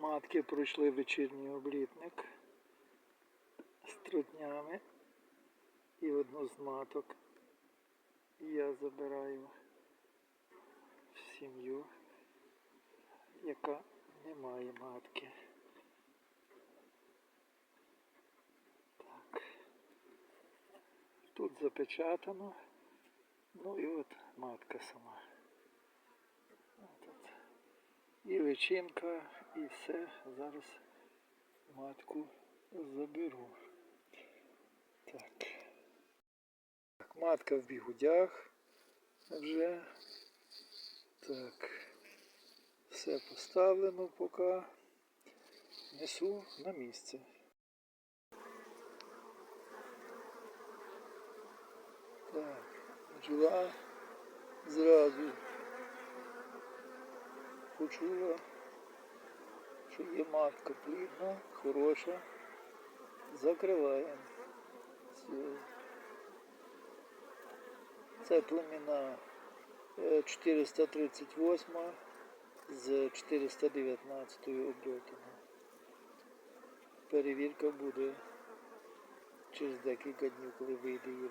Матки пройшли вечірній облітник з трутнями і одну з маток я забираю в сім'ю, яка не має матки. Так. Тут запечатано. Ну і от матка сама. От, от. І личинка, і все. Зараз матку заберу. Так. так матка в бігудях вже. Так. Все поставлено поки. Несу на місце. Так, бджола почула, що є матка плідна, хороша. Закриваємо. Це племена е, 438 з 419 обльотами. Перевірка буде через декілька днів, коли вийде її.